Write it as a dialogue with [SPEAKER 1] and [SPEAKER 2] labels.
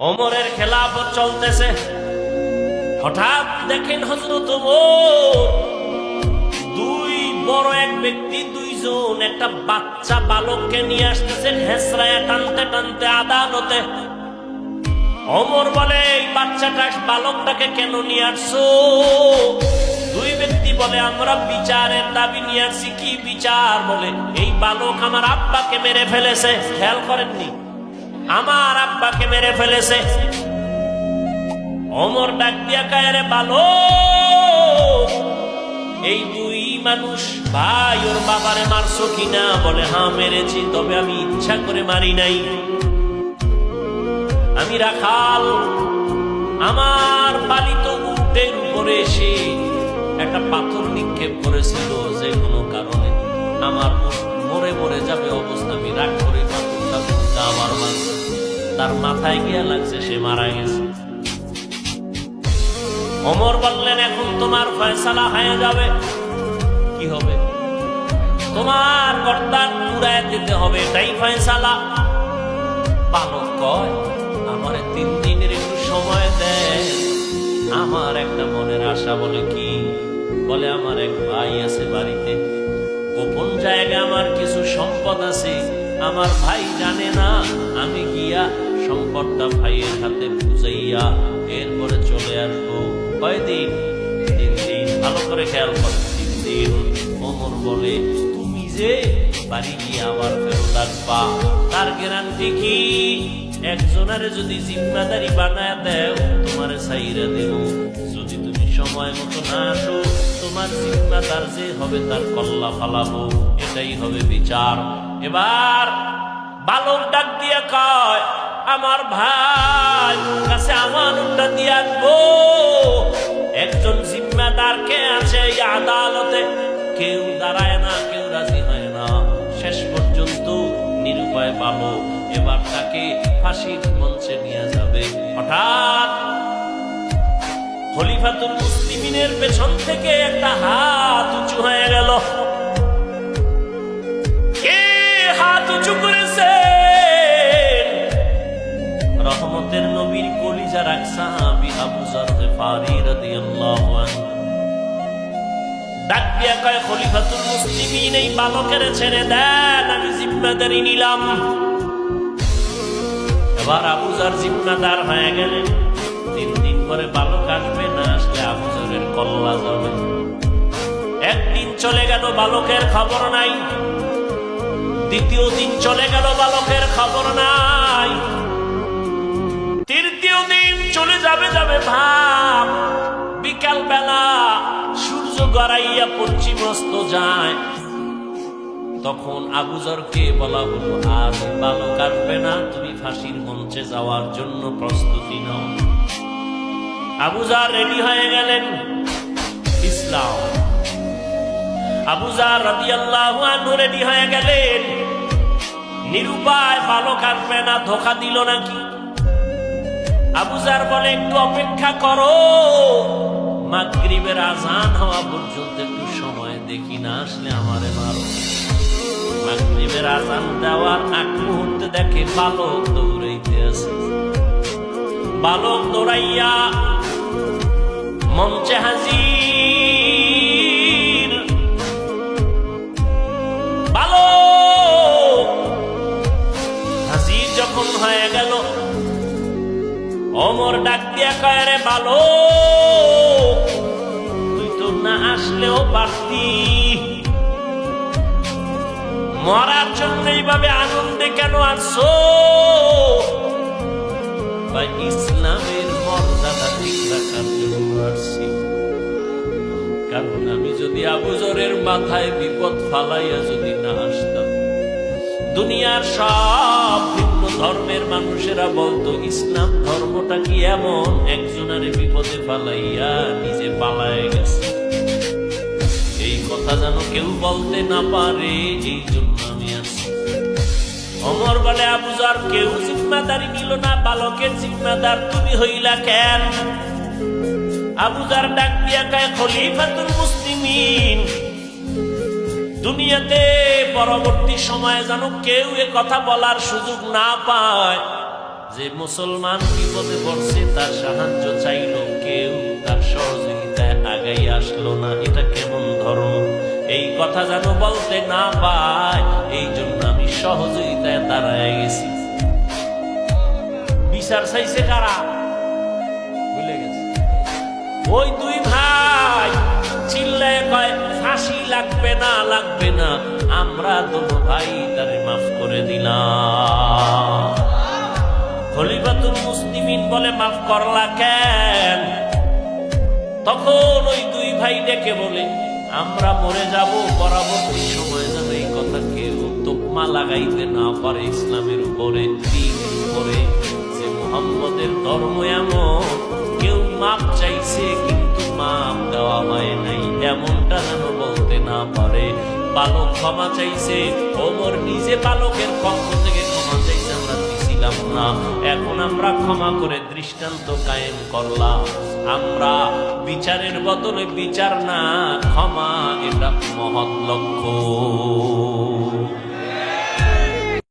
[SPEAKER 1] ওমরের খেলাফত চলতেছে। হঠাৎ দেখেন হজরত দুই বড় এক ব্যক্তি, দুইজন, একটা বাচ্চা বালককে নিয়ে আসতেছেন হেসরায় টানতে টানতে আদালতে। অমর বলে, এই বাচ্চাটা বালকটাকে কেন নিয়ে আসছো? দুই ব্যক্তি বলে, আমরা বিচারের দাবি নিয়ে আসছি। কি বিচার? বলে, এই বালক আমার আব্বাকে মেরে ফেলেছে। খেয়াল করেননি। আমার আব্বাকে মেরে ফেলেছে। অমর ডাক দিয়া কায়ারে বালক এই দুই মানুষ, ভাই, ওর বাবারে মারছো কিনা? বলে হ্যাঁ মেরেছি, তবে আমি ইচ্ছা করে মারি নাই। আমি রাখাল, আমার পালিত উটের উপরে এসে একটা পাথর নিক্ষেপ করেছিল যে কোনো কারণে। আমার মরে মরে যাবে, অবস্থা আমি রাগ করে পাথরটা মারছে তার মাথায় গিয়া লাগছে সে মারা গেছে। অমর বললেন, এখন তোমার ফয়সালা হয়ে যাবে। কি হবে? তোমার কর্তার পুরায় দিতে হবে এটাই ফয়সালা। বালক কয়, আমার তিন দিনের একটু সময় দেয় আমার একটা মনের আশা বলে কি? বলে, আমার এক ভাই আছে বাড়িতে। গোপন জায়গায় আমার কিছু সম্পদ আছে। আমার ভাই জানে না, আমি গিয়া সম্পদটা ভাইয়ের হাতে বুঝাইয়া এরপরে চলে আসব কয়দিন? তিন দিন। ভালো করে খেয়াল করো, তিন দিন ওমর বলে। তুমি যে বাড়ি গিয়ে আমার ফেরত আসবা, তার গ্যারান্টি কি? একজনের যদি জিম্মাদারি বানায় দেও, তোমার সাইরা দেব। যদি তুমি সময় মতো না আসো, তোমার জিম্মাদার যে হবে তার কল্লা ফালাবো। এটাই হবে বিচার। এবার বালক ডাক দিয়ে কয় আমার ভাই, কাছে আমানতটা দিয়ে একজন জিম্মাদার কে আছে এই আদালতে। কেউ দাঁড়ায় না, কেউ রাজি হয় না। শেষ পর্যন্ত নিরুপায় পাবো। এবার তাকে ফাঁসির মঞ্চে নিয়ে যাবে। হঠাৎ খলিফাতুল মুসলিমিনের পেছন থেকে একটা হাত কলিজা রাখসা আবি আবু যর গিফারি রাদিয়াল্লাহু আনহু ডাক দিয়া কয়, খলিফাতুল মুসলিমিন, এই বালকের ছেড়ে দেন, আমি জিম্মাদারি নিলাম। এবার আবুজার জিম্মাদার হয়ে গেলেন তিন দিন পরে বালক আসবে, না আসলে আবুজারের কল্লা যাবে একদিন চলে গেল বালকের খবর নাই, দ্বিতীয় দিন চলে গেল বালকের খবর নাই। চলে যাবে যাবে ভাব। বিকাল বেলা সূর্য গড়াইয়া পশ্চিমস্ত যায়। তখন আবুজরকে বলা হলো আর বালক আসবে না, তুমি ফাঁসির মঞ্চে যাওয়ার জন্য প্রস্তুতি নাও। আবুজার রেডি হয়ে গেলেন ইসলাম। আবুজার রাদি আল্লাহ রেডি হয়ে গেলেন। নিরুপায়, বালক আসবে না, ধোকা দিল নাকি? আবুজার বলে, একটু অপেক্ষা করো। মাগরিবের আজান হওয়া পর্যন্ত একটু সময় দেখি না আসলে আমারে মারো। মাগরিবের আজান দেওয়ার আগ মুহূর্তে দেখে বালক দৌড়াইতে আছে বালক দৌড়াইয়া মঞ্চে হাজির। অমর ডাক দিয়া কয় রে বালো তুই তো না আসলেও পারতি। মরার জন্য এইভাবে আনন্দে কেন আসছো? বা ইসলামের মর্যাদা ঠিক রাখার জন্য আসছি। কারণ আমি যদি আবুজরের মাথায় বিপদ ফালাইয়া যদি না আসতাম, দুনিয়ার সব মানুষেরা বলতো, ইসলাম ধর্মটা কি এমন? একজনের বিপদে পালাইয়া নিজে পালায় গেছে। এই কথা যেন কেউ বলতে না পারে, এই জন্য আমি আছি। অমর বলে আবুজার কেউ জিম্মাদারি নিল না, বালকের জিম্মাদার তুমি হইলা কেন? আবুজার ডাক দিয়া কায়, খলিফাতুল মুসলিমিন। দুনিয়াতে পরবর্তী সময়ে যেন কেউ এ কথা বলার সুযোগ না পায়। যে মুসলমান বিপদে পড়ছে তার সাহায্য চাইলো, কেউ তার সহযোগিতায় আগাই আসলো না। এটা কেমন ধর্ম? এই কথা যেন বলতে না পায়, এই জন্য আমি সহযোগিতায় দাঁড়ায় গেছি। বিচার চাইছে কারা? ভুলে গেছে। ওই দুই ভাই চিল্লায় কয় ফাঁসি লাগবে না লাগবে না। আমরা দুটো ভাই তারে মাফ করে দিলাম। খলিফাতুল মুসলিমিন বলে, মাফ করলা কেন? তখন ওই দুই ভাই ডেকে বলে, আমরা মরে যাব, পরবর্তী সময় যেন এই কথা কেউ তোকমা লাগাইতে না পারে ইসলামের উপরে, দিনের উপরে। যে মোহাম্মদের ধর্ম এমন, কেউ মাপ চাইছে, কিন্তু বালক ক্ষমা চাইছে, ওমর নিজে বালকের পক্ষ থেকে ক্ষমা চাইছে, আমরা দিছিলাম না। এখন আমরা ক্ষমা করে দৃষ্টান্ত কায়েম করলাম। আমরা বিচারের বদলে বিচার না, ক্ষমা এটা মহৎ লক্ষ্য।